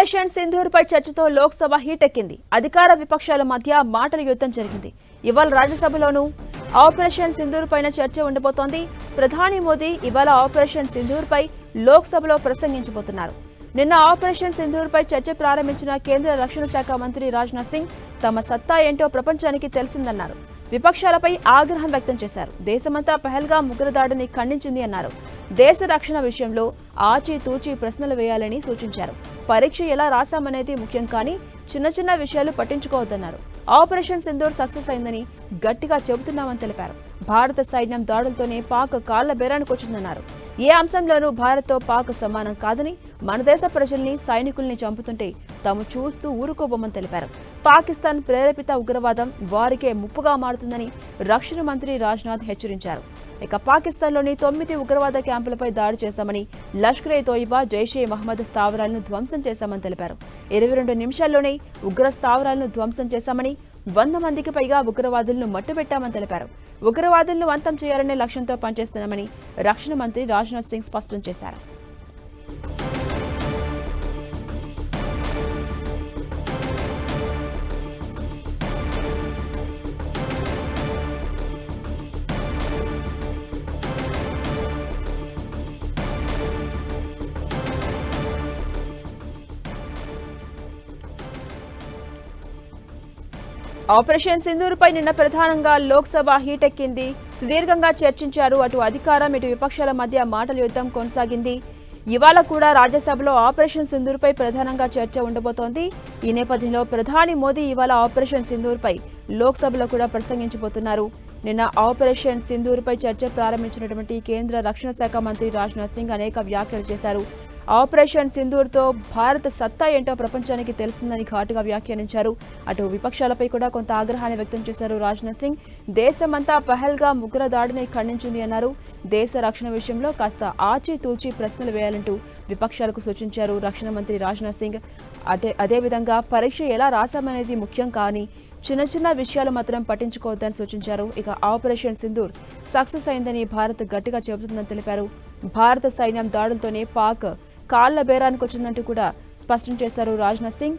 Operation సింధూర్పై చర్చతో లోక్సభ హీటెక్కింది. అధికార విపక్షాల మధ్య మాటల యుద్ధం జరిగింది. ఇవాళ రాజ్యసభలోనూ ఆపరేషన్ సింధూర్ పైన చర్చ ఉండబోతోంది. ప్రధాని మోదీ ఇవాళ ఆపరేషన్ సింధూర్ పై లోక్సభలో ప్రసంగించబోతున్నారు. నిన్న ఆపరేషన్ సింధూర్ పై చర్చ ప్రారంభించిన కేంద్ర రక్షణ శాఖ మంత్రి రాజ్నాథ్ సింగ్ తమ సత్తా ఏంటో ప్రపంచానికి తెలిసిందన్నారు. విపక్షాలపై ఆగ్రహం వ్యక్తం చేశారు. దేశమంతా పహల్గా ముగ్గురదాడిని ఖండించింది అన్నారు. దేశ రక్షణ విషయంలో ఆచితూచి ప్రశ్నలు వేయాలని సూచించారు. పరీక్ష ఎలా రాశామనేది ముఖ్యం కానీ చిన్న చిన్న విషయాలు పట్టించుకోవద్దన్నారు. ఆపరేషన్ సింధూర్ సక్సెస్ అయిందని గట్టిగా చెబుతున్నామని తెలిపారు. భారత సైన్యం దాడులతోనే పాక్ కాళ్ళ బేరానికి వచ్చిందన్నారు ఏ అంశంలోనూ భారత్తో పాక్ సమానం కాదని మన దేశ ప్రజల్ని సైనికుల్ని చంపుతుంటే తాము చూస్తూ ఊరుకోబోమని తెలిపారు. పాకిస్తాన్ ప్రేరేపిత ఉగ్రవాదం వారికే ముప్పుగా మారుతుందని రక్షణ మంత్రి రాజ్నాథ్ హెచ్చరించారు. ఇక పాకిస్తాన్లోని తొమ్మిది ఉగ్రవాద క్యాంపులపై దాడి చేశామని లష్కర్ ఏ తోయిబా జైషే మహమ్మద్ స్థావరాలను ధ్వంసం చేశామని తెలిపారు. ఇరవై రెండు నిమిషాల్లోనే ఉగ్ర స్థావరాలను ధ్వంసం చేశామని వంద మందికి పైగా ఉగ్రవాదులను మట్టుబెట్టామని తెలిపారు. ఉగ్రవాదులను అంతం చేయాలనే లక్ష్యంతో పనిచేస్తున్నామని రక్షణ మంత్రి రాజ్నాథ్ సింగ్ స్పష్టం చేశారు. ఆపరేషన్ సింధూర్ పై నిన్న ప్రధానంగా లోక్సభ హీటెక్కింది. సుదీర్ఘంగా చర్చించారు. అటు అధికారం ఇటు విపక్షాల మధ్య మాటల యుద్ధం కొనసాగింది. ఇవాళ కూడా రాజ్యసభలో ఆపరేషన్ సింధూర్ పై ప్రధానంగా చర్చ ఉండబోతోంది. ఈ నేపథ్యంలో ప్రధాని మోదీ ఇవాళ ఆపరేషన్ సింధూర్ పై లోక్సభలో కూడా ప్రసంగించబోతున్నారు. నిన్న ఆపరేషన్ సింధూర్ పై చర్చ ప్రారంభించినటువంటి కేంద్ర రక్షణ శాఖ మంత్రి రాజ్నాథ్ సింగ్ అనేక వ్యాఖ్యలు చేశారు. ఆపరేషన్ సింధూర్తో భారత సత్తా ఏంటో ప్రపంచానికి తెలిసిందని ఘాటుగా వ్యాఖ్యానించారు. అటు విపక్షాలపై కూడా కొంత ఆగ్రహాన్ని వ్యక్తం చేశారు రాజ్నాథ్ సింగ్. దేశమంతా పహల్గా ముగ్గుర దాడిని ఖండించింది అన్నారు. దేశ రక్షణ విషయంలో కాస్త ఆచితూచి ప్రశ్నలు వేయాలంటూ విపక్షాలకు సూచించారు రక్షణ మంత్రి రాజ్నాథ్ సింగ్. అదే అదేవిధంగా పరీక్ష ఎలా రాశామనేది ముఖ్యం కానీ చిన్న చిన్న విషయాలు మాత్రం పట్టించుకోవద్దని సూచించారు. ఇక ఆపరేషన్ సింధూర్ సక్సెస్ అయిందని భారత్ గట్టిగా చెబుతుందని తెలిపారు. భారత సైన్యం దాడులతోనే పాక్ కాళ్ళ బేరానికి వచ్చిందంటూ కూడా స్పష్టం చేశారు రాజ్నాథ్ సింగ్.